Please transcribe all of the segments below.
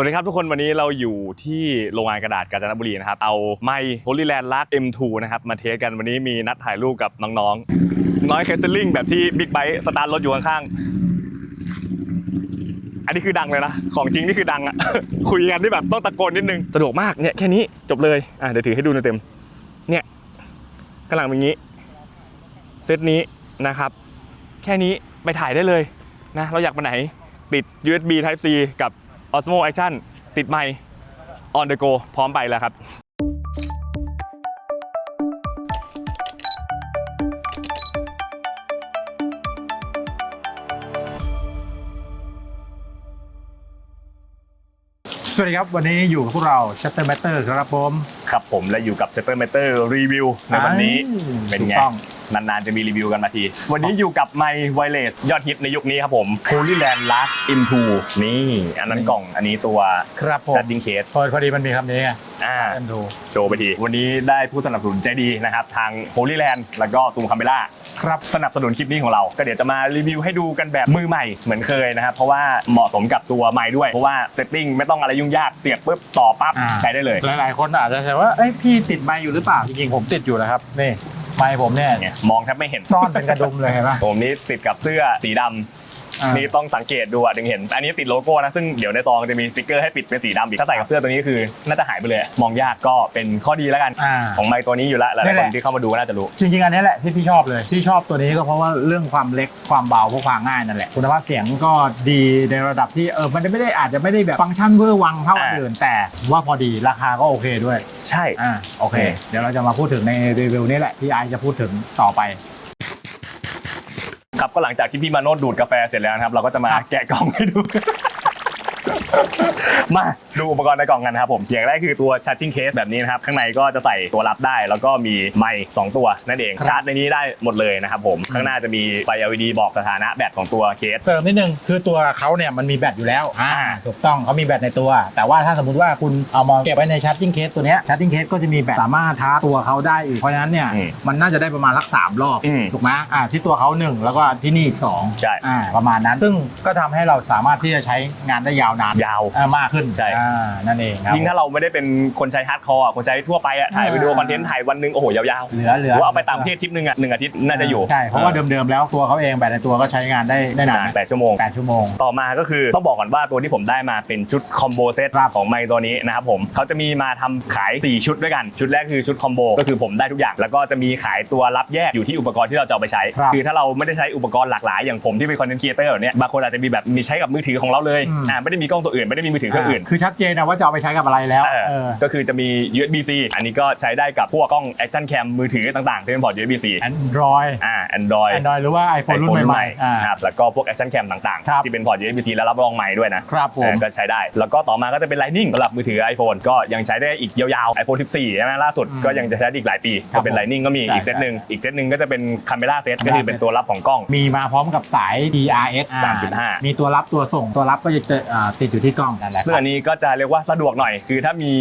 วัสดีครับทุกคนวันนี้เราอยู่ที่โรงงานกระดาษกาญจนบุรีนะครับ เอาไมค์ Holy Land Lark M2 นะครับ มาเทสกันวันนี้มีนัดถ่ายรูปกับน้องๆ น้อยแคสเซิลลิงแบบที่บิ๊กไบค์สตาร์ทรถอยู่ข้างๆ อันนี้คือดังเลยนะ ของจริงนี่คือดังอะ คุยกันที่แบบต้องตะโกนนิดนึง สะดวกมากเนี่ยแค่นี้จบเลยอะเดี๋ยวถือให้ดูเต็มๆเนี่ยกำลังเป็นอย่างนี้เซตนี้นะครับ แค่นี้ไปถ่ายได้เลยนะเราอยากไปไหนปิด USB Type C กับ Osmo Action ติดไมค์ on the go พร้อมไปแล้วครับสวัสดีครับ วันนี้อยู่กับพวกเรา Shutter Matter ครับผม ครับผมและอยู่กับ Setter Meter Review ในวันนี้อ่าเป็นไง ถูกต้อง นานๆจะมีรีวิวกันมาที วันนี้อยู่กับไมค์ไวเลสยอดฮิตในยุคนี้ครับผม Holy Land Lark M2 นี่ อันนั้นกล่องอันนี้ตัว ครับผม Charging Case พอพอดีมันมีคำนี้ไงอ่า เอ็นดู โชว์ไปที วันนี้ได้ผู้สนับสนุนใจดีนะครับ ทาง Holy Land แล้วก็ตูมคาเมล่าครับสนับสนุนคลิปนี้ของเรา ก็เดี๋ยวจะมารีวิวให้ดูกันแบบมือใหม่เหมือนเคยนะครับ เพราะว่าเหมาะสมกับตัวไม้ด้วย เพราะว่าเซตติ้งไม่ต้องอะไรยุ่งยากเสียบปุ๊บต่อปั๊บอ่า ใช้ได้เลย หลายๆ คนอาจจะใช้ว่าเอ้ยพี่ติดไมค์อยู่หรือเปล่าจริงๆผมติดอยู่นะครับนี่ไมค์ผมเนี่ยเนี่ยมองแทบไม่เห็นซ่อนเป็นกระดุมเลยเห็นปะผมนี้ติดกับเสื้อสีดำอ่า นี่ต้องสังเกตดูอะถึงเห็น อันนี้ติดโลโก้นะซึ่งเดี๋ยวในซองจะมีสติกเกอร์ให้ปิดเป็นสีดำอีกถ้าใส่กับเสื้อตัวนี้คือน่าจะหายไปเลยมองยากก็เป็นข้อดีแล้วกันอ่าของไมค์ตัวนี้อยู่แล้วหลายนี่ๆแหคละนที่เข้ามาดูน่าจะรู้ จริงๆอันนี้แหละที่พี่ชอบเลยที่ชอบตัวนี้ก็เพราะว่าเรื่องความเล็กความเบาพกพาง่ายนั่นแหละคุณภาพเสียงก็ดีในระดับที่เออมันไม่ได้อาจจะไม่ได้แบบฟังก์ชันเวอร์วังเท่าอันอ่าอื่นแต่ว่าพอดีราคาก็โอเคด้วย ใช่อ่าโอเค เดี๋ยวเราจะมาพูดถึงในรีวิวนี้แหละที่ไอซ์จะพูดถึงต่อไปครับ ก็หลังจากที่พี่มาโนดดูดกาแฟเสร็จแล้วนะครับ เราก็จะมาครับแกะกล่องให้ดู มาดูอุปกรณ์ในกล่องกันนะครับผมอย่างแรกคือตัว charging case แบบนี้นะครับ ข้างในก็จะใส่ตัวรับได้ แล้วก็มีไมค์สองตัวนั่นเองครับชาร์จในนี้ได้หมดเลยนะครับผมข้างหน้าจะมีไฟ LED บอกสถานะแบตของตัวเคส เสริมนิดนึงคือตัวเขาเนี่ยมันมีแบตอยู่แล้วอ่าอ่าถูกต้องเขามีแบตในตัว แต่ว่าถ้าสมมติว่าคุณเอามาเก็บไว้ในชาร์จิ่งเคสตัวเนี้ยชาร์จิ่งเคสก็จะมีแบตสามารถชาร์จตัวเขาได้อีกเพราะฉะนั้นเนี่ยอืมมันน่าจะได้ประมาณสักสามรอบอืมถูกไหมอ่าที่ตัวเขาหนึ่งแล้วก็ที่นี่อีกสองใช่ อ่าประมาณนั้นซึ่งก็ทำให้เราสามารถที่จะใช้งานได้ยาวนานยาวอ่ามากขึ้นใช่ อ่านั่นเองครับยิ่งถ้าเราไม่ได้เป็นคนใช้ฮาร์ดคอร์คนใช้ทั่วไปอะถ่ายวิดีโอคอนเทนต์ถ่ายวันหนึงโอ้โหยาวๆเหลือเหลือว่าเอาไปต่างประเทศทริปหนึงอะหนึ่งอาทิตย์น่าจะอยู่ใช่เพราะว่าเดิมๆแล้วตัวเขาเองแบตในตัวก็ใช้งานได้ได้นานนานแปดชั่วโมง แปดชั่วโมง ต่อมาก็คือต้องบอกก่อนว่าตัวที่ผมได้มาเป็นชุดคอมโบเซตของไมค์ตัวนี้นะครับผมเขาจะมีมาทำขาย 4 ชุดด้วยกัน ชุดแรกคือชุดคอมโบก็คือผมได้ทุกอย่าง แล้วก็จะมีขายตัวรับแยกอยู่ที่อุปกรณ์ที่เราจะเอาไปใช้ ครับอถ้าเราไม่ได้ใช้อุปกรณ์หลากหลายอย่างผมที่เป็นคอนเทนต์ครีเอเตอร์เนี่ยบางคนอาจจะมีแบบมีใช้กับมือถือของเราเลยอืม อ่าไม่ได้มีกล้องตัวอื่นไม่ได้มีมือถือเครื่องอื่น คือชัดเจนนะว่าจะเอาไปใช้กับอะไรแล้วเออเออ ก็คือจะมี USB-C อันนี้ก็ใช้ได้กับพวกกล้อง Action Cam มือถือต่างๆที่เป็นพอร์ต USB-C Android อ่า Android Android หรือว่า iPhone รุ่นใหม่ๆอ่าครับแล้วก็พวก Action Cam ต่างครับๆที่เป็นพอร์ต USB-C แล้วรับรองไมค์ด้วยนะครับผมเออก็ใช้ได้ แล้วก็ต่อมาก็จะเป็น Lightning สำหรับมือถือ iPhone ก็ยังใช้ได้อีกยาวๆ iPhone 14ใช่ไหมล่าสุดอืมก็ยังจะใช้ได้อีกหลายปีครัก็บเป็น Lightning ก็มีใช่อีกเซตหนึ่งอีกเซตหนึ่งก็จะเป็น Camera Set ก็คือ Camera เป็นตัวรับของกล้องมีมาพร้อมกับสาย DRS อ่า3.5มีตัวรับตัวส่งตัวรับก็จะเจออ่าติดอยู่ที่กล้องนั่นแหละซึ่งอันนี้ก็จะเรียกว่าสะดวกหน่อย คือถ้ามี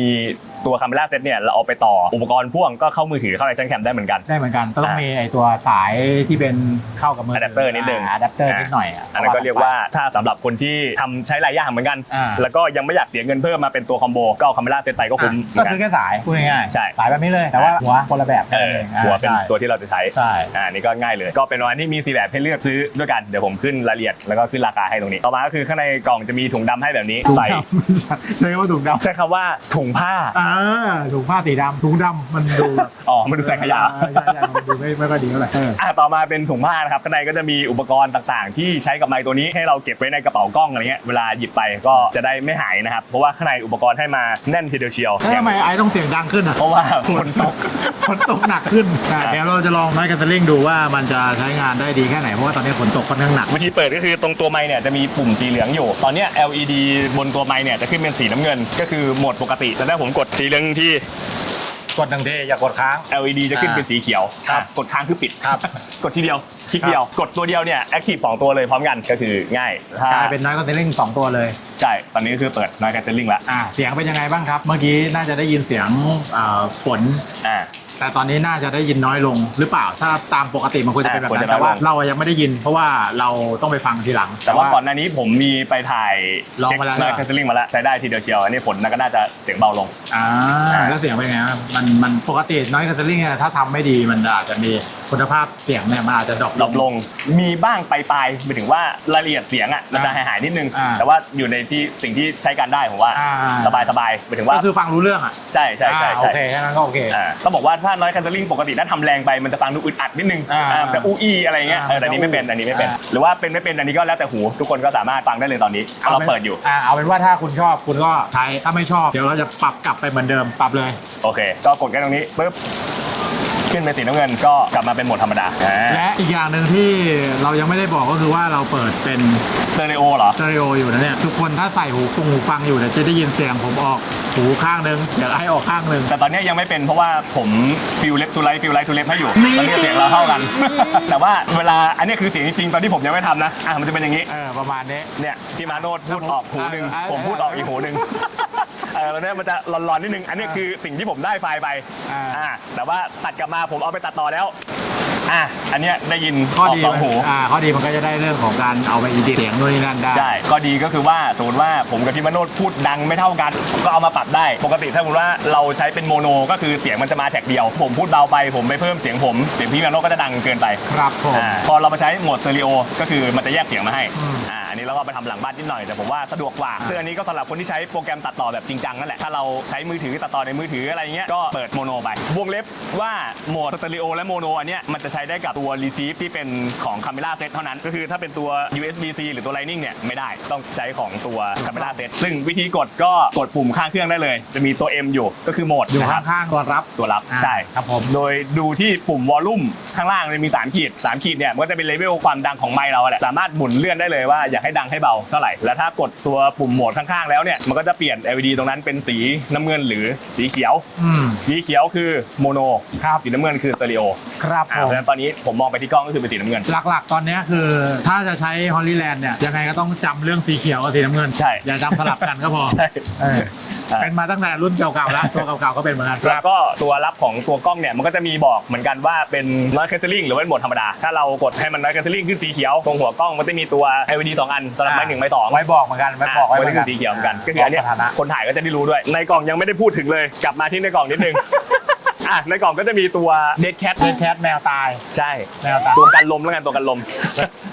ตัว Camera Set เนี่ยเราเอาไปต่ออุปกรณ์พ่วงก็เข้ามือถือเข้า Action Cam ได้เหมือนกัน ได้เหมือนกันต้องอ่ามีมีไอตัวสายที่เป็นเข้ากับมืออะแดปเตอร์นิดนึงอะแดปเตอร์นิดหน่อยะอันนั้นก็เรียกว่าถ้าสำหรับคนที่ทำใช้หลายอย่างเหมือนกันอ่าแล้วก็ยังไม่อยากเสียเงินเพิ่มมาเป็นตัวคอมโบก็เอาคาเมล่าเซตไปก็คุ้มเหมืก็อนกันคือแค่สายพูดง่ายๆใช่สายแบบนี้เลยแต่ว่าหัวคนละแบบเอออ่าหัวเป็นใช่ตัวที่เราจะใช้ใช่อ่านี่ก็ง่ายเลย ก็เป็นวันที่มีสีแบบให้เลือกซื้อด้วยกันเดี๋ยวผมขึ้นรายละเอียดแล้วก็ขึ้นราคาให้ตรงนี้ต่อมาก็คือข้างในกล่องจะมีถุงดำให้แบบนี้ถุงใส่ดำเรียกว่าถุงดำใช้คำว่าถุงผ้าอ่าถุงผ้าสีดำถุงดำมันดูแบบอ๋อมันดูใส่ขยะ ใช่ใช่มันดูไม่ไม่ค่อยดีเท่าไหร่เออ อะต่อมาเป็นถุงผ้านะครับข้างในก็จะมีอุปกรณ์ต่างๆ ที่ใช้กับไมค์ตัวนี้ให้เราเก็บไว้ในกระเป๋ากล้องอะไรเงี้ยเวลาหยิบไปก็จะได้ไม่หายนะครับ เพราะว่าข้างในอุปกรณ์ให้มาแน่นทีเดียวเชียวแล้วทำไมไอ้ต้องเสียงดังขึ้นอะ เพราะว่าฝนตก ฝนตกหนักขึ้นอะเดี๋ยวเราจะลองไม้กันสลิงดูว่ามันจะใช้งานได้ดีแค่ไหน เพราะว่าตอนนี้ฝนตกค่อนข้างหนัก วิธีเปิดก็คือตรงตัวไมค์เนี่ยจะมีปุ่มสีเหลืองอยู่ ตอนเนี้ย LED บนตัวไมค์เนี่ยจะขึ้นเป็นสีน้ำเงิน ก็คือโหมดปกติแต่ถ้าผมกดสีเหลืองที่ กดหนึ่งทีอย่ากดค้าง LED จะขึ้นเป็นสีเขียวครับกดค้างคือปิดครับ กดทีเดียวคลิกเดียว กดตัวเดียวเนี่ยแอคทีฟสองตัวเลยพร้อมกันก็คือง่ายถ้ากลายเป็นน้อยกันสลิงสองตัวเลย ใช่ ตอนนี้ก็คือเปิดนอยแคสเซิลลิงแล้วอ่าเสียงเป็นยังไงบ้างครับ เมื่อกี้น่าจะได้ยินเสียงอ่าฝนอ่า แต่ตอนนี้น่าจะได้ยินน้อยลงหรือเปล่าถ้าตามปกติมันควรจะเป็นแบบอ่าควรนั้จะนน้อยลงแต่ว่าเรายังไม่ได้ยิน เพราะว่าเราต้องไปฟังทีหลัง แต่ว่าก่อนหน้านี้ผมมีไปถ่ายลองมาแล้วนอยแคสเซิลลิงมาแล้วใช้ได้ทีเดียวเชียวอันนี้ผลก็น่าจะเสียงเบาลงอ่าอ่าแล้วเสียงเป็นไงครับมันมันปกติน้อยคัสเซอร์ลิงเนี่ยถ้าทำไม่ดีมันอาจจะมีคุณภาพเสียงเนี่ยมันอาจจะดรอปดรอปลง มีบ้างปลายๆหมายถึงว่ารายละเอียดเสียงอะมันจะอ่าหายๆนิดนึงอ่าแต่ว่าอยู่ในที่สิ่งที่ใช้การได้ผมว่าอ่าสบายสบายๆหมายถึงว่าก็คือฟังรู้เรื่องอะใช่ใช่ใช่อ่าโอใช่เคแค่นั้นก็โอเคอ่าต้องบอกว่าถ้าน้อยคันเซลลิงปกติถ้าทำแรงไปมันจะฟังดูอึดอัดนิดนึงอ่าอ่าแบบอู้อีอะไรเงี้ยอ่าเออแต่อันนี้ไม่เป็นอันนี้ไม่เป็น อ่า หรือว่าเป็นไม่เป็นอันนี้ก็แล้วแต่หู ทุกคนก็สามารถฟังได้เลยตอนนี้เพราะเราเปิดอยู่อ่าเอาเป็นว่าถ้าคุณชอบคุณก็ใช้ถ้าไม่ชอบ เดี๋ยวเราจะปรับกลับไปเหมือนเดิมปรับเลย โอเค ก็กดแค่ตรงนี้ปุ๊บ ขึ้นเป็นสีน้ำเงินก็กลับมาเป็นโหมดธรรมดาอ่าและอีกอย่างหนึ่งที่เรายังไม่ได้บอกก็คือว่าเราเปิดเป็นสเตอริโอเหรอสเตอริโออยู่นะเนี่ยทุกคนถ้าใส่หูฟงหูฟังอยู่เนี่ยจะได้ยินเสียงผมออกหูข้างหนึงเดี๋ยวให้ออกข้างหนึงแต่ตอนนี้ยังไม่เป็นเพราะว่าผมฟิลเล็บทูไลท์ฟิลไลท์ทูเล็บให้อยู่นี่ตอนนี้เสียงเราเท่ากัน แต่ว่าเวลาอันนี้คือเสียงจริงๆตอนที่ผมยังไม่ทำนะอะมันจะเป็นอย่างนี้เออประมาณนี้เนี่ยที่มาโนดพูดออกหูหนึ่งอ่าผมพูดออกอีกหูหนึ่ง เออแล้วเนี่ยมันจะร้อนๆนิดนึง อันนี้คือสิ่งที่ผมได้ไฟล์ไปอ่า อ่าแต่ว่าตัดกลับมาผมเอาไปตัดต่อแล้ว อะอันเนี้ยได้ยินข้อออกดีสองหู อ่าข้อดีมันก็จะได้เรื่องของการเอาไปอีดิทเสียงนู่นนี่นั่นได้ ใช่ก็ดีก็คือว่าสมมติว่าผมกับพี่มาโนดพูดดังไม่เท่ากันผมก็เอามาปรับได้ ปกติถ้าสมมติว่าเราใช้เป็นโมโนก็คือเสียงมันจะมาแท็กเดียว ผมพูดเบาไปผมไปเพิ่มเสียงผมเสียงพี่มาโนก็จะดังเกินไปครับผม อ่าพอเรามาใช้โหมดสเตอริโอก็คือมันจะแยกเสียงมาให้อืมอ่า อันนี้เราก็ไปทำหลังบ้านนิดหน่อยแต่ผมว่าสะดวกกว่าซึ่งอันนี้ก็สำหรับคนที่ใช้โปรแกรมตัดต่อแบบจริงจังนั่นแหละถ้าเราใช้มือถือตัดต่อในมือถืออะไรเงี้ยก็เปิดโมโนไปวงเล็บว่าโหมดสเตอริโอและโมโนอันเนี้ยมันจะใช้ได้กับตัวรีซีฟที่เป็นของ Camera Set เท่านั้น ก็คือถ้าเป็นตัว USB-C หรือตัว Lightning เนี่ยไม่ได้ต้องใช้ของตัว Camera Set ซึ่งวิธีกดก็กดปุ่มข้างเครื่องได้เลย จะมีตัว M อยู่ก็คือโหมดอยู่นะครับ ข้างๆตัวรับ ตัวรับอ่าใช่ครับผม โดยดูที่ปุ่มวอลลุ่มข้างล่างมันมี 3 ขีด 3 ขีดเนี่ยมันก็จะเป็นเลเวลความดังของไมค์เราแหละสามารถหมุนเลื่อนได้เลยว่าอยากให้ดังให้เบาเท่าไหร่ แล้วถ้ากดตัวปุ่มโหมดข้างๆแล้วเนี่ยมันก็จะเปลี่ยน LED ตรงนั้นเป็นสีน้ำเงินหรือสีเขียว อืม สีเขียวคือโมโนครับสีน้ำเงินคือสเตอริโอครับอ่าผเพราะมฉะนั้นตอนนี้ผมมองไปที่กล้องก็คือเป็นสีน้ำเงิน หลักๆ ตอนเนี้ยคือถ้าจะใช้ฮอลลีแลนด์เนี่ยยังไงก็ต้องจำเรื่องสีเขียวกับสีน้ำเงินใช่ อย่าจำสลับกันก็พอใช่ เออใช่ เป็นมาตั้งแต่รุ่นเก่าๆแล้วตัวเก่าๆก็เป็นเหมือนกันแล้วก็ตัวรับของตัวกล้องเนี่ยมันก็จะมีบอกเหมือนกันว่าเป็น noise cancelling หรือว่าเป็นโหมดธรรมดา ถ้าเรากดให้มัน noise cancelling ขึ้นสีเขียวตรงหัวกล้องมันจะมีตัว LED สองอันสำหรับไม้หนึ่งไม้สองไว้บอกเหมือนกันไว้บอกไว้ไว้เหมือนคืกัอนสีเขียวเหมือนกันก็คืออันเนี้ยสถานะคนถ่ายก็จะได้รู้ด้วย ในกล่องยังไม่ได้พูดถึงเลยกลับมาที่ในกล่องนิดนึง อะในกล่องก็จะมีตัว dead cat เดนแคทแมวตาย ใช่แมวตาย ตัวกันลมแล้วกันตัวกันลม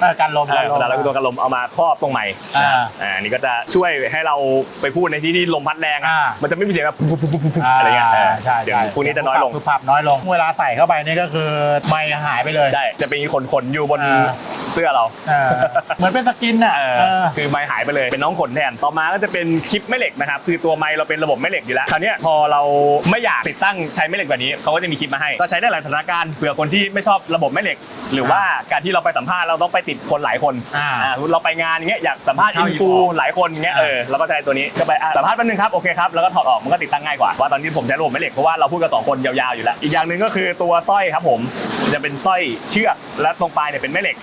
เออกันลมเอกันอลมแล้วก็ตัวกันลมเอามาครอบตรงใหม่อ่าอ่าอันนี่ก็จะช่วยให้เราไปพูดในที่ที่ลมพัดแรงอะอ่ามันจะไม่มีเสียงแบบปุ๊บปุ๊บปุ๊บปุ๊บปุ๊บอะไรเงี้ยเออใช่เดี๋ยวใช่พวกนี้จะน้อยลง คือผับน้อยลง เวลาใส่เข้าไปนี่ก็คือไม่หายไปเลย ใช่ จะเป็นขนขนๆอยู่บนอ่า เสื้อเรา เออเหมือนเป็นสกินอะเออเออ คือไม้หายไปเลยเป็นน้องขนแทนต่อมาก็จะเป็นคลิปแม่เหล็กนะครับคือตัวไม้เราเป็นระบบแม่เหล็กอยู่แล้วคราวเนี้ยพอเราไม่อยากติดตั้งใช้แม่เหล็กแบบนี้เขาก็จะมีคลิปมาให้ ก็ใช้ได้หลายสถานการณ์เผื่อคนที่ไม่ชอบระบบแม่เหล็ก หรือว่าการที่เราไปสัมภาษณ์เราต้องไปติดคนหลายคนอ่าอ่าเราไปงานอย่างเงี้ยอยากสัมภาษณ์อิเข้านอีกฟูออกหลายคนอย่างเงี้ยเออเราก็ใช้ตัวนี้ก็ไปอะสัมภาษณ์แป๊บนึงครับโอเคครับแล้วก็ถอดออกมันก็ติดตั้งง่ายกว่าว่าตอนนี้ผมใช้ระบบแม่เหล็กเพราะว่าเราพูดกันสองคนยาวๆอยู่แล้วอีกอย่างหนึ่งก็คือตัวสร้อยครับผมจะเป็นสร้อยเชือกและตรงปลายเนี่ยเป็นแม่เหล็ก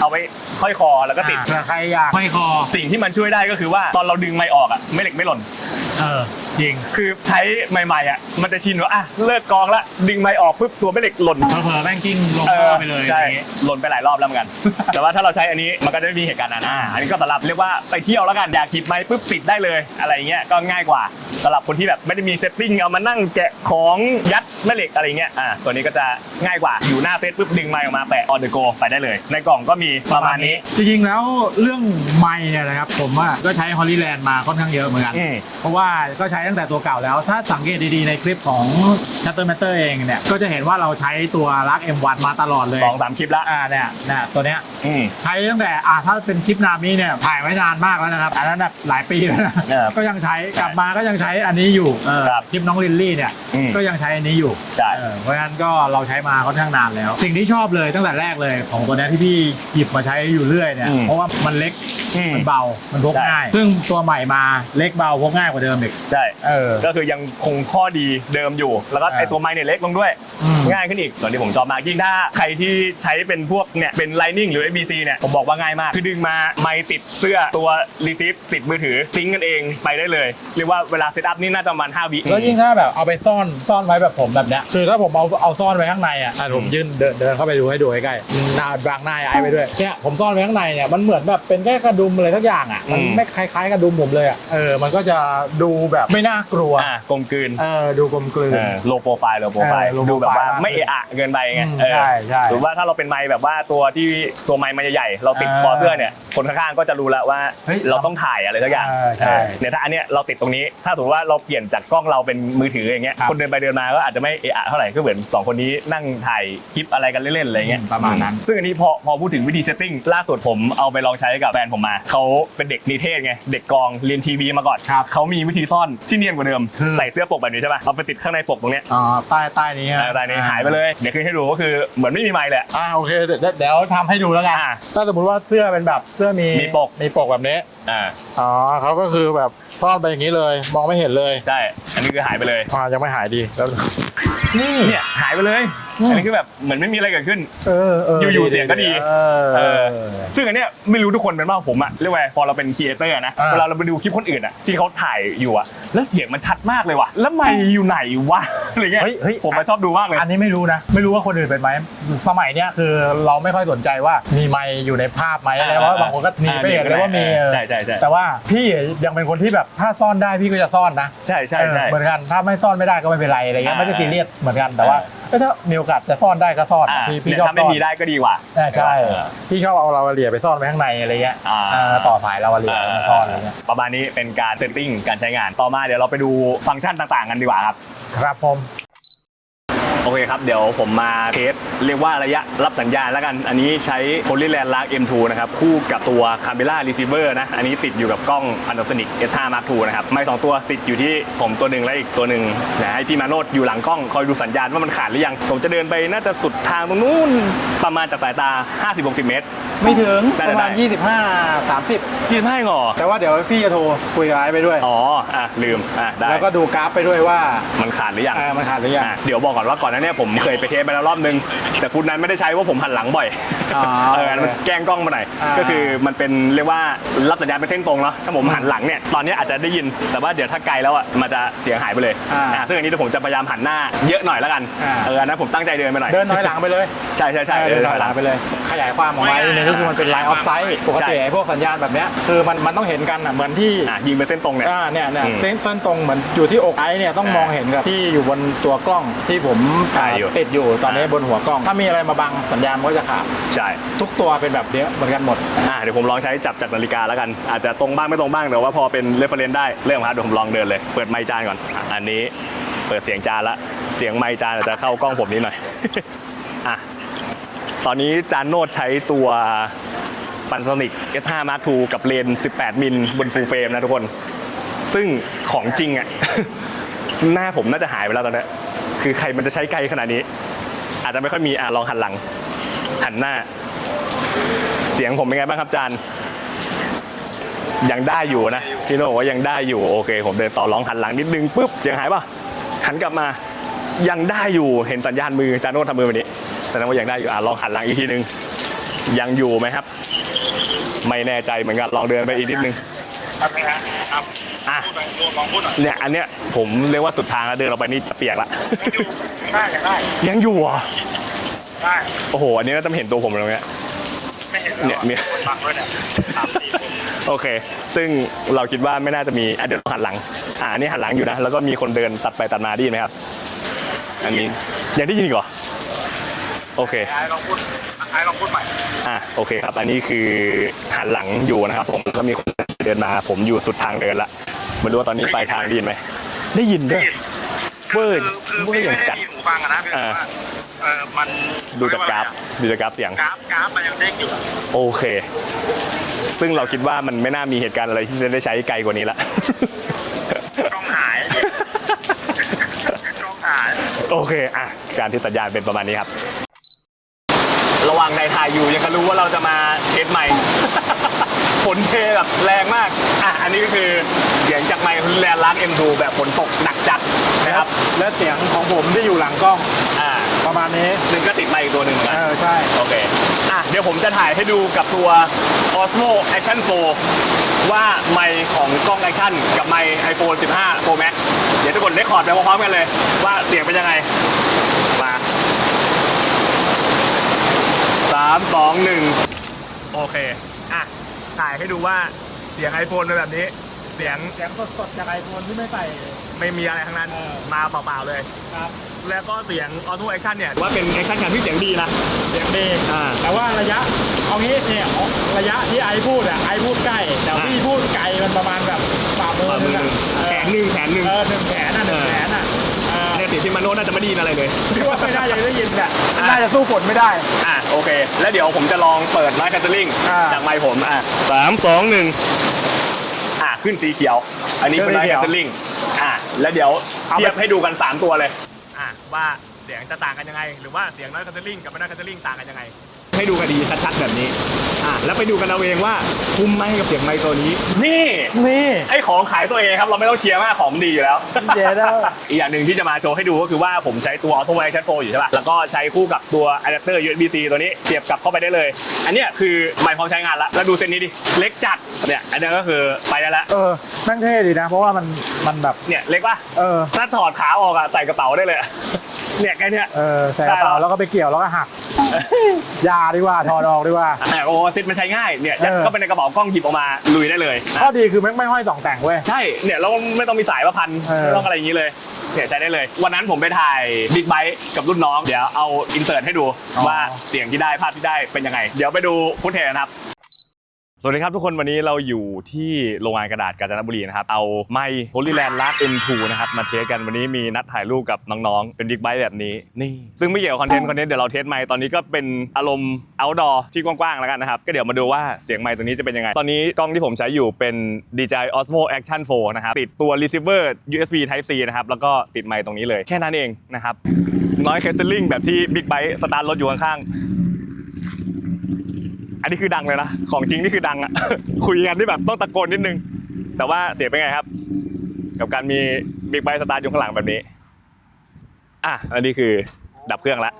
เอาไว้ห้อยคอแล้วก็ติดอะเผื่อใครอยากห้อยคอ สิ่งที่มันช่วยได้ก็คือว่าตอนเราดึงไม้ออกอะไม่เหล็กไม่หล่น เออจริงคือใช้ใหม่ๆอะมันจะชินว่าอะเลิกกองละดึงไม้ออกปุ๊บตัวไม่เหล็กหล่น เผลอๆแม่งกิ้งลงเอท่ออไปเลยใช่อย่างงี้ หล่นไปหลายรอบแล้วเหมือนกัน แต่ว่าถ้าเราใช้อันนี้มันก็จะไม่มีเหตุการณ์นั้นอ่าอันนี้ก็สำหรับเรียกว่าไปเที่ยวแล้วกันอยากหยิบไม้ปุ๊บปิดได้เลย อะไรเงี้ยก็ง่ายกว่าสำหรับคนที่แบบไม่ได้มีเซตติ้งเอามานั่งแกะของยัดแม่เหล็กอะไรเงี้ยอ่าตัวนี้ก็จะง่ายกว่าอยู่หน้าเซตปุ๊บดึงไม้ออกมาแปะออนเดอะโกไปได้เลย ในกล่องก็มีประมาณนี้ จริงๆแล้วเรื่องไม้เนี่ยนะครับ ผมว่าก็ใช้ฮอลลีแลนด์มาค่อนข้างเยอะเหมือนกัน อืมเพราะว่าก็ใช้ตั้งแต่ตัวเก่าแล้ว ถ้าสังเกตดีๆในคลิปของ Shutter Matter เองเนี่ย ก็จะเห็นว่าเราใช้ตัวรัก M1 มาตลอดเลยสองสามคลิปละอ่าเนี่ยเนี่ยตัวเนี้ยอืม ใช้ตั้งแต่อ่าถ้าเป็นคลิปนามิเนี่ยถ่ายไว้นานมากแล้วนะครับอันนั้นนะหลายปีแล้วนะครับก็ยังใช้กลับมาก็ยังใช้อันนี้อยู่เออครับคลิปน้องลิลลี่เนี่ยอืม ก็ยังใช้อันนี้อยู่ ใช่ เออเพราะฉะนั้นก็เราใช้มาค่อนข้างนานแล้ว สิ่งที่ชอบเลยตั้งแต่แรกเลยของตัวเนี้ยที่พี่หยิบมาใช้อยู่เรื่อยเนี่ยอืม เพราะว่ามันเล็ก อืม มันเบา มันพกใช่ ง่าย ซึ่งตัวใหม่มาเล็กเบาพกง่ายกว่าเดิมอีก ใช่ เออ ก็คือยังคงข้อดีเดิมอยู่ แล้วก็อ่าไอตัวไม้เนี่ยเล็กลงด้วย อืม ง่ายขึ้นอีกส่วนที่ผมชอบมากยิ่งถ้าใครที่ใช้เป็นพวกเนี่ยเป็น Lightning หรือ ABC เนี่ย ผมบอกว่าง่ายมาก คือดึงมาไม้ติดเสื้อตัว receive ติดมือถือซิงก์กันเองไปได้เลย เรียกว่าเวลาเซตอัพนี่น่าจะประมาณ5วิ แล้วยิ่งถ้าแบบเอาไปซ่อนซ่อนไว้แบบผมแบบเนี้ยคือถ้าผมเอาเอาซ่อนไว้ข้างในอะอะผมยื่นเดินเดินเข้าไปดูให้ดูใกล้ๆหน้าบางหน้าไอ้ไปด้วยเนี่ยผมซ่อนไว้ข้างในเนี่ยมันเหมือนแบบเป็นแค่กระดุมอะไรสักอย่างอะมันไม่คล้ายๆกระดุมผมเลยอะเออมันก็จะดูแบบไม่น่ากลัวอะกลมกลืนเออดูกลมกลืน โลโปรไฟล์โลโปรไฟล์เออ low ดูแบบว่า profile ไม่เอะอะเกินไปไงอืมเออใช่ใช่ หรือว่าถ้าเราเป็นไม้แบบว่าตัวที่ตัวไม้มันใหญ่ๆเราติดอ่าคอเสื้อเนี่ยคนข้างๆก็จะรู้แล้วว่าเฮ้ยเราต้องถ่ายอะไรสักอย่างเออใช่เออเนี่ยถ้าอันเนี้ยเราติดตรงนี้ ถ้าสมมติว่าเราเปลี่ยนจากกล้องเราเป็นมือถืออย่างเงี้ยครับ คนเดินไปเดินมาก็อาจจะไม่เอะอะเท่าไหร่ก็เหมือนสองคนนี้นั่งถ่ายคลิปอะไรกันเล่นๆอะไรเงี้ย ประมาณนั้น ซึ่งอันนี้พอพอพูดถึงวิธีเซตติ้งล่าสุดผมเอาไปลองใช้กับแฟนผมมาเขาเป็นเด็กนิเทศไงเด็กกองเรียนทีวีมาก่อนครับเขามีวิธีซ่อนที่เนียนกว่าเดิมคือใส่เสื้อปกแบบนี้ใช่ป่ะเอาไปติดข้างในปกตรงเนี้ยอ๋อใต้ใต้นี้อ่าตอนนี้หายไปเลยเดี๋ยวขึ้นให้ดูก็คือเหมือนไม่มีไม้เลยอะอ่าโอเคเดี๋ยวเดี๋ยวทำให้ดูแล้วกันอ่า ถ้าสมมติว่าเสื้อเป็นแบบเสื้อมีมีปก มีปกแบบนี้อ่า อ๋อเขาก็คือแบบ ซ่อนไปอย่างนี้เลย มองไม่เห็นเลยใช่อันนี้คือหายไปเลยอ่ายังไม่หายดีแล้ว นี่เนี่ยหายไปเลยอืม อันนี้คือแบบเหมือนไม่มีอะไรเกิดขึ้น เออเอออยู่ๆเสียงก็ดี เออเออ ซึ่งอันเนี้ยไม่รู้ทุกคนเป็นบ้างผมอะเรียกว่าพอเราเป็นครีเอเตอร์นะอ่า เวลาเราไปดูคลิปคนอื่นอะที่เขาถ่ายอยู่อะแล้วเสียงมันชัดมากเลยว่ะแล้วไม่อยู่ไหนวะ อะไรเงี้ยเฮ้ยเฮ้ย ผมมาชอบดูมากเลย อันนี้ไม่รู้นะ ไม่รู้ว่าคนอื่นเป็นไหม สมัยเนี้ยคือเราไม่ค่อยสนใจว่ามีไมค์อยู่ในภาพไหมอะไรเพราะว่าบางคนก็หนีไปเห็นเลยว่ามีเออใช่ใช่ใช่แต่ว่าพี่ยังเป็นคนที่แบบถ้าซ่อนได้พี่ก็จะซ่อนนะใช่ใช่เออใช่ เหมือนกันถ้าไม่ซ่อนไม่ได้ก็ไม่เป็นไรอะไรเงี้ยอ่าไม่ได้ซีเรียสเหมือนกันแต่ว่าเอ้ยถ้ามีโอกาสจะซ่อนได้ก็ซ่อนอ่าพี่พี่เนี่ยชอบถ้าไม่ซ่อนมีได้ก็ดีกว่าใช่ใช่เออพี่ชอบเอาเราวเลียไปซ่อนไว้ข้างในอะไรเงี้ยอ่า เออต่อสายเราวเลียมาซ่อนอะไรเงี้ย ประมาณนี้เป็นการเซตติ้งการใช้งาน ต่อมาเดี๋ยวเราไปดูฟังก์ชันต่างๆกันดีกว่าครับ ครับผม โอเคครับ เดี๋ยวผมมาเทสเรียกว่าระยะรับสัญญาณแล้วกัน อันนี้ใช้ Polyland Lark M2 นะครับ คู่กับตัว Camera Receiver นะ อันนี้ติดอยู่กับกล้อง Panasonic S5 Mark II นะครับ ไม่สองตัวติดอยู่ที่ผมตัวหนึ่งและอีกตัวหนึ่งนะให้พี่มาโนดอยู่หลังกล้องคอยดูสัญญาณว่ามันขาดหรือยัง ผมจะเดินไปน่าจะสุดทางตรงนู้นประมาณจากสายตา 50-60 เมตร ไม่ถึงได้ประมาณ ได้ 25 30ยี่สิบห้าหรอแต่ว่าเดี๋ยวพี่จะโทรคุยกับไอ้ไปด้วย อ๋ออะลืมอะได้แล้วก็ดูกราฟไปด้วยว่ามันขาดหรือยัง เออมันขาดหรือยัง อะเดี๋ยวบอกก่อนว่าก่อนหน้าเนี้ผมเคยไปเทสไปแล้วรอบนึง แต่ฟุตนั้นไม่ได้ใช้ว่าผมหันหลังบ่อยอ๋อเออมันแกล้งกล้องมาหน่อยอ่า ก็คือมันเป็นเรียกว่ารับสัญญาณเป็นเส้นตรงเนาะถ้าผมหันหลังเนี่ยตอนนี้อาจจะได้ยินแต่ว่าเดี๋ยวถ้าไกลแล้วอะมันจะเสียงหายไปเลยอ่าอะซึ่งอันนี้เดี๋ยวผมจะพยายามหันหน้าเยอะหน่อยแล้วกันอ่า เอออันนั้นผมตั้งใจเดินไปหน่อยเดินน้อยหลังไปเลยใช่ใช่ใช่เดินน้อยหลัง ไปเลย ขยายความของไอ้นี่ก็คือมันเป็นไลน์ออฟไซต์ปกติไอ้พวกสัญญาณแบบเนี้ยคือมันมันต้องเห็นกันอะเหมือนที่ อะยิงเป็นเส้นตรงเนี่ย อ่าเนี่ยเนี่ยอืมเส้นต้นตรงเหมือนอยู่ที่อกไอ้เนี่ยต้องอ่ามองเห็นกับที่อยู่บนตัวกล้องที่ผมถ่ายอยู่ติดอยู่ตอนนี้อ่าบนหัวกล้อง ถ้ามีอะไรมาบังสัญญาณมันก็จะขาดใช่ ทุกตัวเป็นแบบเนี้ยเหมือนกันหมดอะเดี๋ยวผมลองใช้จับจากนาฬิกาแล้วกัน อาจจะตรงบ้างไม่ตรงบ้างแต่ว่าพอเป็นเรฟเฟรนซ์ได้เริ่มครับเดี๋ยวผมลองเดินเลย เปิดไมค์จานก่อนอะอันนี้เปิดเสียงจานละเสียงไมค์จานอาจจะเข้ากล้องผมนิดหน่อย อะตอนนี้จานโนดใช้ตัว Panasonic S5 Mark II กับเลนส์18 มิลบนฟูลเฟรมนะทุกคน ซึ่งของจริงอะหน้าผมน่าจะหายไปแล้วตอนนี้ คือใครมันจะใช้ไกลขนาดนี้ อาจจะไม่ค่อยมีอะลองหันหลัง หันหน้า เสียงผมเป็นไงบ้างครับจานยังได้อยู่นะพี่โน่บอกว่ายังได้อยู่โอเค ผมเดินต่อลองหันหลังนิดนึงปุ๊บเสียงหายป่ะหันกลับมายังได้อยู่เห็นสัญญาณมือจานโน่ทำมือแบบนี้แสดงว่ายังได้อยู่อะลองหันหลังอีกทีนึงยังอยู่ไหมครับ ไม่แน่ใจเหมือนกันลองเดินไปอีกนิดนึงครับครับ อะ พูดหน่อยลองพูดหน่อยเนี่ยอันเนี้ยผมเรียกว่าสุดทางแล้วเดินออกไปนี่จะเปียกละ ได้ยังได้ยังอยู่เหรอะได้โอ้โหอันนี้น่าจะเห็นตัวผมตรงเนี้ย ไม่เห็นแล้วเนี่ยเนี่ยคนบังด้วยเนี่ยสามสี่คนโอเค ซึ่งเราคิดว่าไม่น่าจะมีอะเดี๋ยวหันหลัง อ่าอันนี่หันหลังอยู่นะ แล้วก็มีคนเดินตัดไปตัดมาได้ยินไหมครับ อันนี้ยังได้ยินอีกเหรอ โอเค ไอ้ลองพูดไอ้ลองพูดใหม่อะโอเคครับ อันนี้คือหันหลังอยู่นะครับผม ก็มีคนเดินมา ผมอยู่สุดทางเดินละ ไม่รู้ว่าตอนนี้ปลายทางได้ยินไหมได้ยินด้วยเวอร์คือเวอร์พี่อย่างไม่จัได้ดมีหูฟังอะนะพี่อ่า ว่าเออมันดูจากกราฟดูจากกราฟเสียง กราฟกราฟมันยังเด้งอยู่อะโอเค ซึ่งเราคิดว่ามันไม่น่ามีเหตุการณ์อะไรที่จะได้ใช้ไกลกว่านี้ละ กล้องหายกล้องหาย โอเค อะ การที่สัญญาณเป็นประมาณนี้ครับ ระหว่างในถ่ายอยู่ยังก็รู้ว่าเราจะมาเทสใหม่โคฝ นเทแบบแรงมาก อะ อันนี้ก็คือเสียงจากไมค์แลนด์ลัก M2 แบบฝนตกหนักจัดนะครับ และเสียงของผมที่อยู่หลังกล้องอ่าประมาณนี้ หนึ่งก็ติดไมค์อีกตัวหนึ่งเหมือนเอกันอใช่ โอเค อะ เดี๋ยวผมจะถ่ายให้ดูกับตัว Osmo Action 4ว่าไมค์ของกล้องแอคชั่นกับไมค์ iPhone 15 Pro Max เดี๋ยวทุกคนได้คอร์ดไปพร้อมๆกันเลย ว่าเสียงเป็นยังไง มาสามสองหนึ่งโอเคอะ ถ่ายให้ดูว่าเสียง iPhone เป็นแบบนี้ เสียงเสียงสดๆจากไอโฟนที่ไม่ใส่ ไม่มีอะไรทั้งนั้น เออ มาเปล่าๆเลย ครับแล้วก็เสียง Auto Action เนี่ยว่าเป็น Action Cam ที่เสียงดีนะ เสียงดีอ่าแต่ว่าระยะเอางี้เนี่ยระยะที่ไอพูดอะไอพูดใกล้แต่อ่า จะไม่ไดีอะไรเลยพี่ว่าไม่น่าจะได้ยินแหละอะน่าจะสู้ฝนไม่ได้ อะโอเค แล้วเดี๋ยวผมจะลองเปิดไมค์แคสเซอริงอ่า จากไมค์ผมอะสามสองหนึ่งอะขึ้นสีเขียว อันนี้เป็นไมค์แคสเซอริงอะแล้วเดี๋ยวเทียบให้ดูกัน3ตัวเลย อะว่าเสียงจะต่างกันยังไง หรือว่าเสียงน้อยแคสเซอริงกับไม่น้อยแคสเซอริงต่างกันยังไง ให้ดูกันดีชัดๆแบบนี้อะแล้วไปดูกันเอาเองว่าคุ้มไหมกับเสียงไมค์ตัวนี้ นี่นี่ให้ของขายตัวเองครับเราไม่ต้องเชียร์มากของมันดีอยู่แล้ว เจ๊ได้อีกอย่างหนึ่งที่จะมาโชว์ให้ดูก็คือว่าผมใช้ตัว Auto Mic Chat Pro อยู่ใช่ป่ะ แล้วก็ใช้คู่กับตัวอะแดปเตอร์ USB-C ตัวนี้เสียบกลับเข้าไปได้เลย อันเนี้ยคือไมค์พร้อมใช้งานแล้วแล้วดูเส้นนี้ดิ เล็กจัด เนี่ย อันเนี้ยก็คือไปได้แล้วเออแม่งเท่ดีนะ เพราะว่ามันมันแบบ เนี่ยเล็กป่ะ เออ ถ้าถอดขาออกอะใส่กระเป๋าได้เลยอะเนี่ยแค่เนี้ย เออใส่กระเป๋าได้แล้ว แล้วก็ไปเกี่ยวแล้วก็หักอ ยาดีกว่าถอดออกดีกว่าแต่โอ้ซิดมันใช้ง่ายเนี่ยยัดเออเข้าไปในกระเป๋ากล้องหยิบออกมาลุยได้เลยข้อนะดีคือแม่งไม่ห้อยสองแต่งเว้ยใช่เนี่ยเราไม่ต้องมีสายมาพันเออไม่ต้องอะไรอย่างนี้เลยเนี่ยใช้ได้เลย วันนั้นผมไปถ่ายบิ๊กไบค์กับรุ่นน้อง เดี๋ยวเอาอินเสิร์ตให้ดูว่าเสียงที่ได้ภาพที่ได้เป็นยังไง เดี๋ยวไปดูฟุตเทจนะครับ สวัสดีครับทุกคนวันนี้เราอยู่ที่โรงงานกระดาษกาญจนบุรีนะครับ เอาไมค์โ o ลีแลนด์ลัก M2 นะครับมาเทสกันวันนี้มีนัดถ่ายรูปกับน้องๆ เป็นบิ๊กไบค์แบบนี้นี่ ซึ่งไม่เกี่ยวคอนเทนต์คอนเทนต์เดี๋ยวเราเทสไมค์ตอนนี้ก็เป็นอารมณ์ outdoor ที่กว้างๆแล้วกันนะครับ ก็เดี๋ยวมาดูว่าเสียงไมค์ตัวนี้จะเป็นยังไง ตอนนี้กล้องที่ผมใช้อยู่เป็น DJI Osmo Action 4 นะครับติดตัว receiver USB Type C นะครับแล้วก็ติดไมค์ตรงนี้เลยแค่นั้นเองนะครับน้อยแคสซิลลิงแบบที่บิ๊กไบค์สตาร์ทรถอยู่ข้างๆ นนี้คือดังเลยนะ ของจริงนี่คือดังอะคุยกันที่แบบต้องตะโกนนิดนึง แต่ว่าเสียงเป็นไงครับ กับการมีบิ๊กไบค์สตาร์ทอยู่ข้างหลังแบบนี้ อะอันนี้คือดับเครื่องละ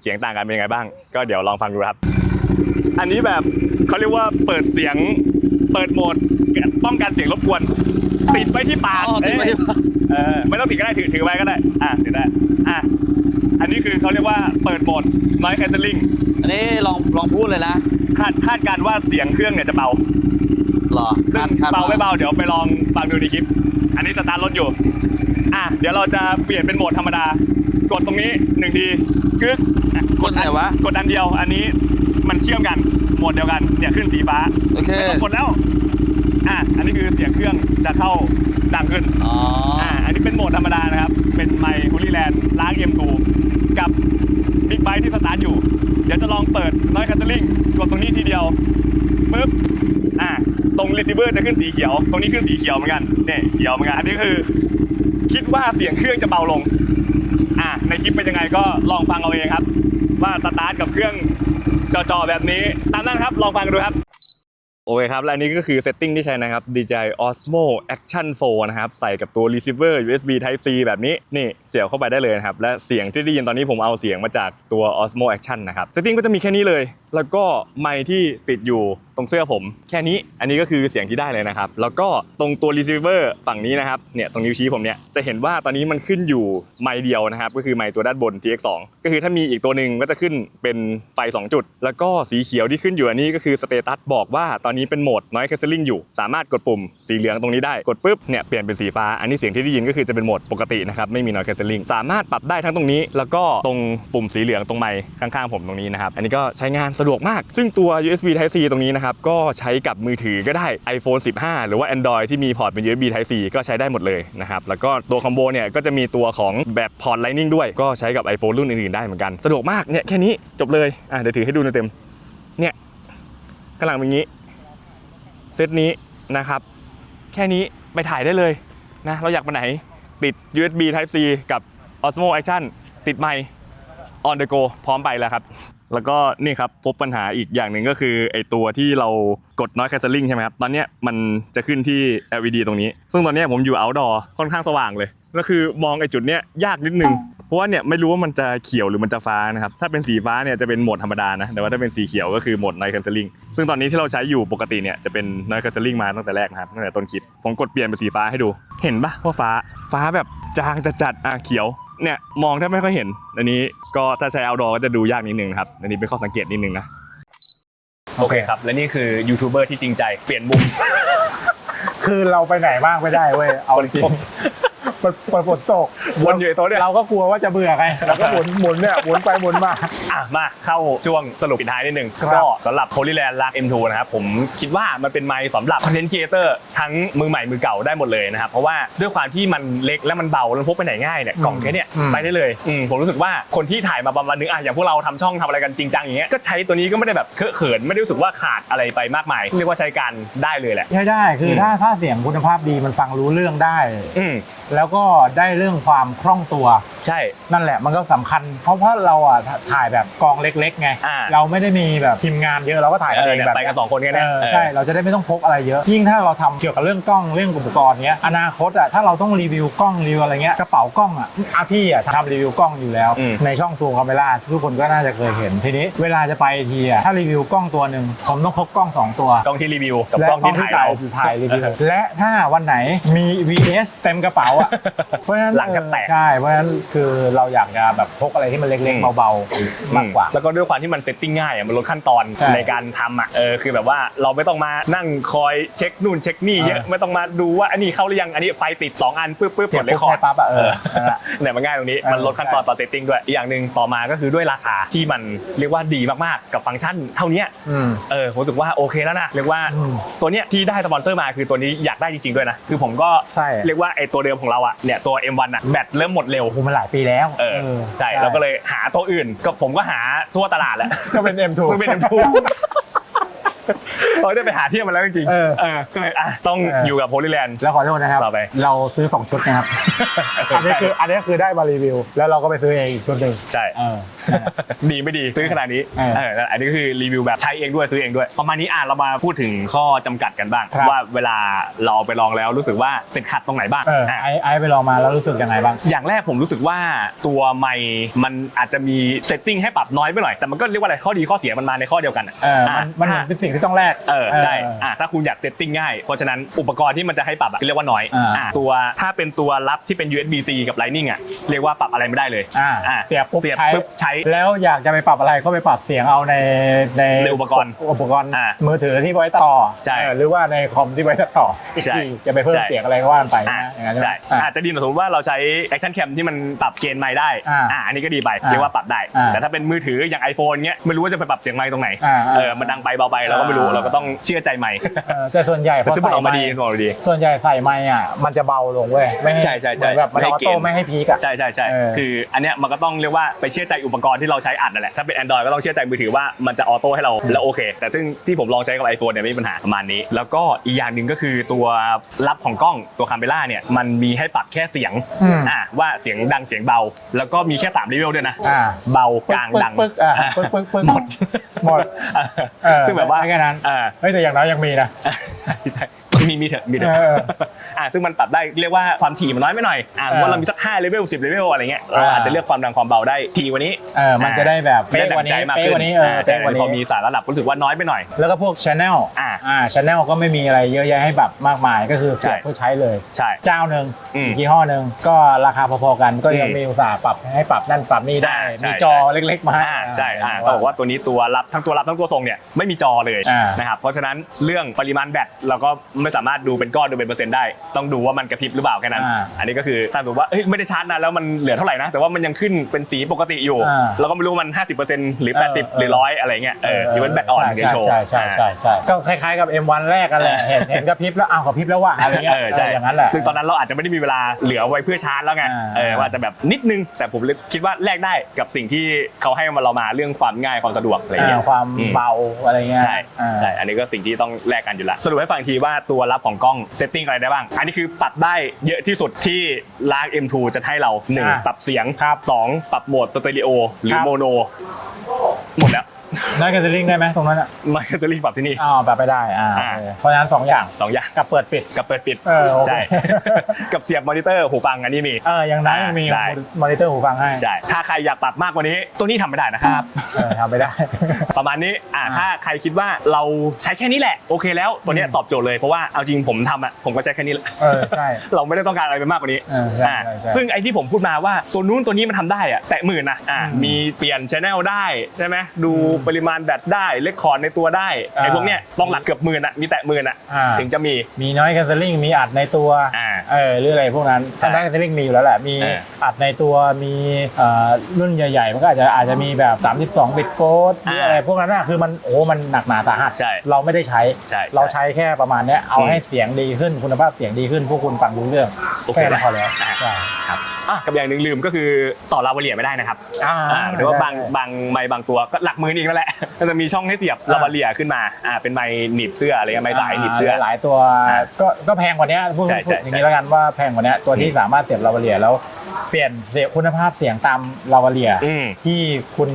เสียงต่างกันเป็นยังไงบ้าง ก็เดี๋ยวลองฟังดูครับ อันนี้แบบเขาเรียกว่าเปิดเสียง เปิดโหมดป้องกันเสียงรบกวน ติดไว้ที่ปากอ๋อติดไว้ที่ปากเออ ไม่ต้องติดก็ได้ถือถือไว้ก็ได้ อะติดได้ อะ อันนี้คือเขาเรียกว่าเปิดโหมด noise cancelling อันนี้ลองลองพูดเลยนะคาดคาดการณ์ว่าเสียงเครื่องเนี่ยจะเบาหรอซึ่งคดเบาไม่เบาเดี๋ยวไปลองฟังดูในคลิป อันนี้สตาร์ทรถอยู่ อะเดี๋ยวเราจะเปลี่ยนเป็นโหมดธรรมดา กดตรงนี้หนึ่งทีกึ๊กอะกดไหนวะกดอันเดียว อันนี้มันเชื่อมกันโหมดเดียวกันเนี่ยขึ้นสีฟ้าโอเคไม่ต้องกดแล้วอะอันนี้คือเสียงเครื่องจะเข้าดังขึ้นอ๋ออ่าอันนี้เป็นโหมดธรรมดานะครับ เป็นไมค์ฮูลี่แลนด์ล้างเอ็มทู กับบิ๊กไบค์ที่สตาร์ทอยู่ เดี๋ยวจะลองเปิดน้อยคัตเตอร์ลิงกดตรงนี้ทีเดียวปึ๊บอ่าตรงรีเซิเวอร์จะขึ้นสีเขียว ตรงนี้ขึ้นสีเขียวเหมือนกันเนี่ยเขียวเหมือนกันอันนี้คือ คิดว่าเสียงเครื่องจะเบาลง อ่าในคลิปเป็นยังไงก็ลองฟังเอาเองครับ ว่าสตาร์ทกับเครื่องจอๆแบบนี้ ตามนั้นครับลองฟังดูครับ เคครับ และนนี้ก็คือเซตติ้งที่ใช้นะครับ DJI Osmo Action 4 นะครับ ใส่กับตัว receiver USB Type C แบบนี้ นี่เสียบเข้าไปได้เลยนะครับ และเสียงที่ได้ยินตอนนี้ผมเอาเสียงมาจากตัว Osmo Action นะครับ เซตติ้งก็จะมีแค่นี้เลย แล้วก็ไมค์ที่ติดอยู่ ตรงเสื้อผมแค่นี้อันนี้ก็คือเสียงที่ได้เลยนะครับ แล้วก็ตรงตัว receiver ฝั่งนี้นะครับเนี่ยตรงนิ้วชี้ผมเนี่ยจะเห็นว่าตอนนี้มันขึ้นอยู่ไมค์เดียวนะครับ ก็คือไมค์ตัวด้านบน TX2 ก็คือถ้ามีอีกตัวหนึ่งก็จะขึ้นเป็นไฟ 2 จุด แล้วก็สีเขียวที่ขึ้นอยู่อันนี้ก็คือสเตตัสบอกว่าตอนนี้เป็นโหมด noise cancelling อยู่ สามารถกดปุ่มสีเหลืองตรงนี้ได้กดปุ๊บเนี่ยเปลี่ยนเป็นสีฟ้าอันนี้เสียงที่ได้ยินก็คือจะเป็นโหมดปกตินะครับไม่มี noise cancelling สามารถปรับได้ทั้งตรงนี้ แล้วก็ตรงปุ่มสีเหลืองตรงไมค์ข้างๆผมตรงนี้นะครับอันนี้ก็ใช้งานสะดวกมาก ซึ่งตัว USB Type C ตรงนี้นะครับก็ใช้กับมือถือก็ได้ iPhone 15 หรือว่า Android ที่มีพอร์ตเป็น USB Type C ก็ใช้ได้หมดเลยนะครับแล้วก็ตัวคอมโบเนี่ยก็จะมีตัวของแบบพอร์ต Lightning ด้วย ก็ใช้กับ iPhone รุ่นอื่นๆได้เหมือนกันสะดวกมากเนี่ยแค่นี้จบเลยอะเดี๋ยวถือให้ดูเต็มเนี่ยกำลังเป็นงนี้เซตนี้นะครับแค่นี้ไปถ่ายได้เลยนะเราอยากไปไหนติด USB Type C กับ Osmo Action ติดไมค์ on the go พร้อมไปแล้วครับ แล้วก็นี่ครับพบปัญหาอีกอย่างหนึ่งก็คือไอตัวที่เรากด noise cancelling ใช่ไหมครับตอนเนี้ยมันจะขึ้นที่ LED ตรงนี้ ซึ่งตอนเนี้ยผมอยู่ outdoor ค่อนข้างสว่างเลยก็คือมองไอจุดเนี้ยยากนิดนึงเพราะว่าเนี่ยไม่รู้ว่ามันจะเขียวหรือมันจะฟ้านะครับถ้าเป็นสีฟ้าเนี่ยจะเป็นโหมดธรรมดานะแต่ว่าถ้าเป็นสีเขียวก็คือโหมด noise cancelling ซึ่งตอนนี้ที่เราใช้อยู่ปกติเนี่ยจะเป็น noise cancelling มาตั้งแต่แรกนะครับตั้งแต่ต้นคลิปผมกดเปลี่ยนเป็นสีฟ้าให้ดู เห็นปะว่าฟ้าฟ้าแบบจางจะจัดอะเขียว เนี่ยมองแทบไม่ค่อยเห็น อันนี้ก็ถ้าใช้ outdoor ก็จะดูยากนิดนึงนะครับ อันนี้เป็นข้อสังเกตนิดนึงนะ โอเคครับ และนี่คือยูทูบเบอร์ที่จริงใจ เปลี่ยนมุม คือเราไปไหนบ้างไม่ได้เว้ย เอาจริง มันมันฝนตกวนอยู่ไอ้โต๊ะเนี่ย เราก็กลัวว่าจะเบื่อไงเราก็หมุนหมุนเนี่ยหมุนไปหมุนมา อะมาเข้าช่วงสรุปปิดท้ายนิดนึงครับ ก็สำหรับ Holy Land Lark M2 นะครับผมคิดว่ามันเป็นไมค์สำหรับคอนเทนต์ครีเอเตอร์ทั้งมือใหม่มือเก่าได้หมดเลยนะครับ เพราะว่าด้วยความที่มันเล็กและมันเบาแล้วพกไปไหนง่ายเนี่ยกล่องแค่เนี้ยไปได้เลยอืมผมรู้สึกว่าคนที่ถ่ายมาประมาณนึงอะอย่างพวกเราทำช่องทำอะไรกันจริงจังอย่างเงี้ยก็ใช้ตัวนี้ก็ไม่ได้แบบเคอะเขินไม่ได้รู้สึกว่าขาดอะไรไปมากมายเรียกว่าใช้การได้เลยแหละ ใช่ได้คืออม ถ้าถ้าเสียงคุณภาพดีมันฟังรู้เรื่องได้ อืม แล้วก็็ได้เรื่องความคล่องตัว ใช่ นั่นแหละมันก็สำคัญ เพราะว่าเราอะถ่ายแบบกองเล็กๆไง อ่า เราไม่ได้มีแบบทีมงานเยอะเราก็ถ่ายเอกันอเองเนี่ยแบบไปกันสองคนกันเอเนี่ยอเออใช่เราจะได้ไม่ต้องพกอะไรเยอะ ยิ่งถ้าเราทำเกี่ยวกับเรื่องกล้องเรื่องอุปกรณ์เนี้ยอนาคตอะถ้าเราต้องรีวิวกล้องรีวิวอะไรเงี้ยกระเป๋ากล้องอะอาพี่อะทำรีวิวกล้องอยู่แล้ว อืม ในช่องซูมคาเมล่าทุกคนก็น่าจะเคยเห็นทีนี้เวลาจะไปทีอะถ้ารีวิวกล้องตัวหนึ่งผมต้องพกกล้องสองตัว กล้องที่รีวิวกับและกล้องที่ถ่ายเรา ถ่ายรีวิวและถ้าวันไหนมี VS เต็มกระเป๋าอะ เพราะฉะนั้นหลังแทบแตกใช่ เพราะฉะนั้นคือเราอยากจะแบบพกอะไรที่มันเล็กอืมๆเบาๆมากกว่า แล้วก็ด้วยความที่มันเซตติ้งง่ายอะมันลดขั้นตอนใช่ในการทำอะเออคือแบบว่าเราไม่ต้องมานั่งคอยเช็คนู่นเช็คนี่เยอะเออไม่ต้องมาดูว่าอันนี้เข้าหรือยังอันนี้ไฟติด2อันปึ๊บปึ๊บเสีกยดบเลปุ๊ยบคอร์ให้ปั๊บอะเออเออเนี่ยมันง่ายตรงนี้เออมันลดขั้นตอนตอนเซตติ้งด้วยอีกอย่างหนึ่งต่อมาก็คือด้วยราคาที่มันเรียกว่าดีมากๆ กับฟังก์ชันเท่าเนี้ยอืมเออผมรู้สึกว่าโอเคแล้วนะเรียกว่าอืมตัวเนี้ยที่ได้สปอนเซอร์มาคือตัวนี้อยากได้จริงๆด้วยนะคือผมก็ใช่ เรียกว่าไอตัวเดิมของเราอะเนี่ยตัว M1 อะแบตเริ่มหมดเร็ว โอ้โหมันหลายปีแล้วเออใช่เราก็เลยหาตัวอื่นก็ผมก็หาทั่วตลาดแหละก็เป็น M2 เพิ่งเป็น M2 เราได้ไปหาเทียบมาแล้วจริงๆเออ เออก็เลยอะต้องเออออยู่กับโพลิแลนด์ แล้วขอโทษนะครับ ต่อไป เราซื้อ 2 ชุดนะครับ อันนี้คืออันนี้คือได้มารีวิว แล้วเราก็ไปซื้อเองอีกชุดหนึ่งใช่ เออ ดีไม่ดีซื้อขนาดนี้เออเอออันนี้ก็คือรีวิวแบบใช้เองด้วยซื้อเองด้วย ประมาณนี้อะเรามาพูดถึงข้อจำกัดกันบ้าง ครับ ว่าเวลาเราเอาไปลองแล้วรู้สึกว่าติดขัดตรงไหนบ้างเอออะ ไอไอไปลองมาแล้วรู้สึกยังไงบ้าง อย่างแรกผมรู้สึกว่าตัวไมค์มันอาจจะมีเซตติ้งให้ปรับน้อยไปหน่อย แต่มันก็เรียกว่าอะไรข้อดีข้อเสียมันมาในข้อเดียวกันอะเออ มันมันเหมืถ้าอนเป็นสิ่งที่ต้องแลกเออใช่เอออะถ้าคุณอยากเซตติ้งง่าย เพราะฉะนั้นอุปกรณ์ที่มันจะให้ปรับอะเรียกว่าน้อยอ่าอะตัวถ้าเป็นตัวรับที่เป็น USB-C กับ Lightning อะเรียกว่าปรับอะไรไม่ได้เลยอ่าอะเสียบปุ๊บเสียบใช้ปุ๊บใช้ แล้วอยากจะไปปรับอะไรก็ไปปรับเสียงเอาในในในอุปกรณ์อุปกรณ์อ่ามือถือที่ไว้ต่อใช่เออหรือว่าในคอมที่ไว้ต่อใช่ที่จะไปเพิ่มใช่เสียงอะไรก็ว่ากันไปอะนะอย่างนั้นใช่ไหมใช่อะอาจจะดีหน่อยสมมติว่าเราใช้ Action Cam ที่มันปรับเกณฑ์ไมค์ได้อ่าอะอันนี้ก็ดีไปอ่าเรียกว่าปรับได้อ่าแต่ถ้าเป็นมือถืออย่าง iPhone เงี้ยไม่รู้ว่าจะไปปรับเสียงไมค์ตรงไหนอ่าเออมันดังไปเบาไปเราก็ไม่รู้อ่าเราก็ต้องเชื่อใจไมค์เออแต่ส่วนใหญ่พแต่อซึ่งมันใส่ออกมาไมดีค์มันออกมาดี ส่วนใหญ่ใส่ไมค์อะมันจะเบาลงเว้ยไม่ให้ใช่ใช่ใช่เหมือนแบบมันไม่อให้อโต้เกณฑ์ไม่ให้พีกอะใช่ใช่ใช่เออคืออันเนี้ยมันก็ต้องเรียกว่าไปเชื่อใจอุปกรณ์ที่เราใช้อัดนั่นแหละถ้าเป็น Android ก็ต้องเชื่อใจมือถือว่ามันจะออโต้ให้เราแล้วโอเค แต่ซึ่งที่ผมลองใช้กับ iPhone เนี่ยไม่มีปัญหาประมาณนี้ แล้วก็อีกอย่างหนึ่งก็คือตัวรับของกล้องตัวคาเมล่าเนี่ยมันมีให้ปรับแค่เสียงอืมอ่าว่าเสียงดังเสียงเบา แล้วก็มีแค่3เลเวลด้วยนะอ่าเบากลางดังปึ๊กๆอะปึ๊กปึ๊กปึ๊กหมดหมดเออซึ่งแบบว่าไม่แค่นั้นอ่าเฮ้ยแต่อย่างน้อยยังมีนะ มีมีเถอะมีเถอะเออ อ่าซึ่งมันปรับได้เรียกว่าความถี่มันน้อยไม่หน่อยอ่าเออว่าเรามีสัก5เลเวล10เลเวลอะไรเงี้ยเราอ่าอาจจะเลือกความดังความเบาได้ทีกวันนี้เออมันจะได้แบบไม่เป๊ะได้กดัว่างใจนี้มากเป๊ะขึ้กนว่านี้เอออ่าเป๊ะกว่าแต่พอมีนี้สารระดับรู้สึกว่าน้อยไปหน่อย แล้วก็พวกชแนลอ่าอ่าชแนลก็ไม่มีอะไรเยอะแยะให้แบบมากมายก็คือใช่เสียบเพื่อใช้เลย ใช่ เจ้าหนึ่งอืมอีกยี่ห้อหนึ่งก็ราคาพอๆกันก็ยังอืมมีอุตสาห์ปรับให้ปรับนั่นปรับนี่ได้ อ่าใช่ มีจอเล็กๆมาให้ อ่าใช่อ่าเขาบอกว่าตัวนี้ตัวรับทั้งตัวรับทั้งตัวส่งเนี่ยไม่มีจอเลยอ่าน นะครับเพราะฉะนั้นเรื่องปริมาณแบตเราก็ไม่สามารถดูเป็นก้อนดูเป็นเปอร์เซ็นต์ได้ ต้องดูว่ามันกระพริบหรือเปล่าแค่นั้น อ่าอันนี้ก็คือถ้าสมมติว่าเอ้ยไม่ได้ชาร์จนานแล้วมันเหลือเท่าไหร่นะ แต่ว่ามันยังขึ้นเป็นสีปกติอยู่ อ่าเราก็ไม่รู้ว่ามัน 50%หรือ เออ80 หรือร้อยอะไรเงี้ยเออที่มันแบตอ่อนถึงจะโชว์ ใช่ใช่ใช่ใช่ก็คล้ายๆกับ M1 แรกกันแหละเห็นเห็นกระพริบแล้วอ้าวกระพริบแล้วว่ะอะไรเงี้ยเออใช่เอออย่างนั้นแหละ ซึ่งตอนนั้นเราอาจจะไม่ได้มีเวลาเหลือไว้เพื่อชาร์จแล้วไง อ่า เออว่าจะแบบนิดนึง แต่ผมเลยคิดว่าแลกได้กับสิ่งที่เขาให้มาเรามาเรื่องความง่ายความสะดวกอะไรเงี้ย อ่าความอืม เบาอะไรเงี้ยใช่อ่า ใช่ อันนี้ก็สิ่งที่ต้องแลกกันอยู่แล้วสรุปให้ฟังอีกทีว่าตัวรับของกล้องเซตติ้งอะไรได้บ้าง อันนี้คือปรับได้เยอะที่สุดที่ลาก M2 จะให้เรา1อ่าปรับเสียงครับ2ปรับโหมดสเตอริโอหรืคอรับโมโนหมดแล้ว ได้แคสเซอริงได้ไหมตรงนั้นอะไมค์จะรีบปรับที่นี่ อ๋อแบบไม่ได้อ่าอ่า โอเคเพราะฉะนั้นสองอย่างสองอย่างกับเปิดปิด กับเปิดปิดเออโอเค ใช่ กับเสียบมอนิเตอร์หูฟังอันนี้มี เอออย่างนั้นยังมีได้ มอนิเตอร์หูฟังให้ใช่ถ้าใครอยากปรับมากกว่านี้ ตัวนี้ทำไม่ได้นะครับ เออทำไม่ได้ ประมาณนี้อ่าอ่าถ้าใครคิดว่าเราใช้แค่นี้แหละ โอเคแล้วตัวเนี้ยอืม ตอบโจทย์เลยเพราะว่าเอาจริงผมทำอะผมก็ใช้แค่นี้แหละ เออใช่ เราไม่ได้ต้องการอะไรไปมากกว่านี้เออใช่อ่าใช่ใช่ซึ่งไอ้ที่ผมพูดมาว่าตัวนู้นตัวนี้มันทำได้อะแตะหมื่นนะอ่าอืมมีเปลี่ยนชแนลได้ใช่ไหมดูปริมาณแบตได้เลคคอร์ดในตัวได้อ่าไอ้พวกเนี้ยต้องหลักเกือบหมื่นอะมีแตะหมื่นอะอ่าถึงจะมีมีน้อยแคสเซอริงมีอัดในตัวอ่าเออหรืออะไรพวกนั้นใช่ถ้าได้แคสเซอริงมีอยู่แล้วแหละมีเอออัดในตัวมีเอ่อรุ่นใหญ่ๆมันก็อาจจะอาจจะมีแบบ 32 บิตโฟดหรืออะไรอ่าพวกนั้นน่ะคือมันโอ้มันหนักหนาสาหัสใช่เราไม่ได้ใช้ใช่เราใช้แค่ประมาณเนี้ยเอาอืมให้เสียงดีขึ้นคุณภาพเสียงดีขึ้นพวกคุณฟังรู้เรื่องโอเคแค่นั้นพอแล้วอ่าใช่ครับอะกับอย่างหนึ่งลืมก็คือต่อลาวาเลียไม่ได้นะครับอ่าอ่าหรือว่าบางได้บางไม้บางตัวก็หลักหมืออีกนั่นแหละก็จะมีช่องให้เสียบอ่าลาวาเลียขึ้นมาอ่าเป็นไม้หนีบเสื้ออะไรเงี้ยไม้สายหนีบเสื้อ หลายๆตัวอ่าก็ก็แพงกว่านี้พูดใช่พูใช่ดอย่างนี้แล้วกันว่าแพงกว่านี้ตัวที่สามารถเสียบลาวาเลียแล้วเปลี่ยนเสียงคุณภาพเสียงตามลาวาเลียอืมที่คุณ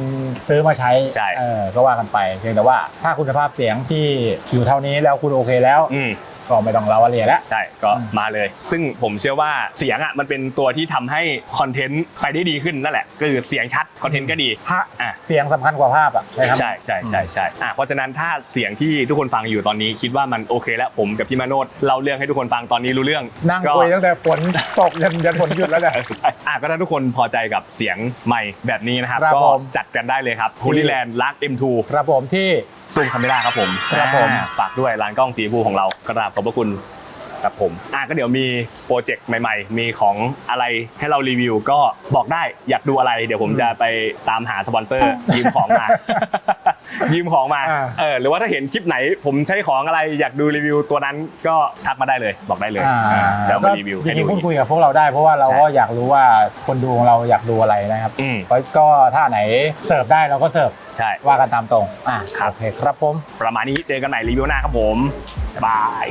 ซื้อมาใช้ใช่ เออก็ว่ากันไปเพียงแต่ว่าถ้าคุณภาพเสียงที่อยู่เท่านี้แล้วคุณโอเคแล้ว อืม ก็ไม่ต้องลาวาเลียแล้วใช่ ก็อืมมาเลย ซึ่งผมเชื่อว่าเสียงอะมันเป็นตัวที่ทำให้คอนเทนต์ไปได้ดีขึ้นนั่นแหละ ก็คือเสียงชัดคอนเทนต์ก็ดีถ้าอะ เสียงสำคัญกว่าภาพอะใช่ครับ ใช่ใช่ใช่ใช่อะเพราะฉะนั้นถ้าเสียงที่ทุกคนฟังอยู่ตอนนี้คิดว่ามันโอเคแล้วผมกับพี่มาโนดเล่าเรื่องให้ทุกคนฟังตอนนี้รู้เรื่องนั่งก็ คุยตั้งแต่ฝนตกยันยันฝนหยุดแล้วเนี่ยใช่อะก็ถ้าทุกคนพอใจกับเสียงใหม่แบบนี้นะครับ ครับก็ผม จัดกันได้เลยครับฮูลี่แลนด์ลัก M2 ครับผมที่ ซูมคาเมล่าครับผมครับผม อ่าฝากด้วยร้านกล้องสีชมพูของเรากราบขอบพระคุณครับผมอะก็เดี๋ยวมีโปรเจกต์ใหม่ๆ มีของอะไรให้เรารีวิวก็บอกได้อยากดูอะไร เดี๋ยวผมจะไปตามหาสปอนเซอร์ ยืมของมา ยืมของมาอ่า เออหรือว่าถ้าเห็นคลิปไหน ผมใช้ของอะไรอยากดูรีวิวตัวนั้นก็ทักมาได้เลย บอกได้เลยอ่าอ่าเดี๋ยวมารีวิวจให้ริดูงๆพูดอีก คุยกับพวกเราได้เพราะว่าเราใช่ก็อยากรู้ว่าคนดูของเราอยากดูอะไรนะครับอืม ก็ก็ถ้าไหนเสิร์ฟได้เราก็เสิร์ฟ ใช่ ว่ากันตามตรง อะครับ โอเคครับผม ประมาณนี้เจอกันใหม่รีวิวหน้าครับผมบ๊ายบาย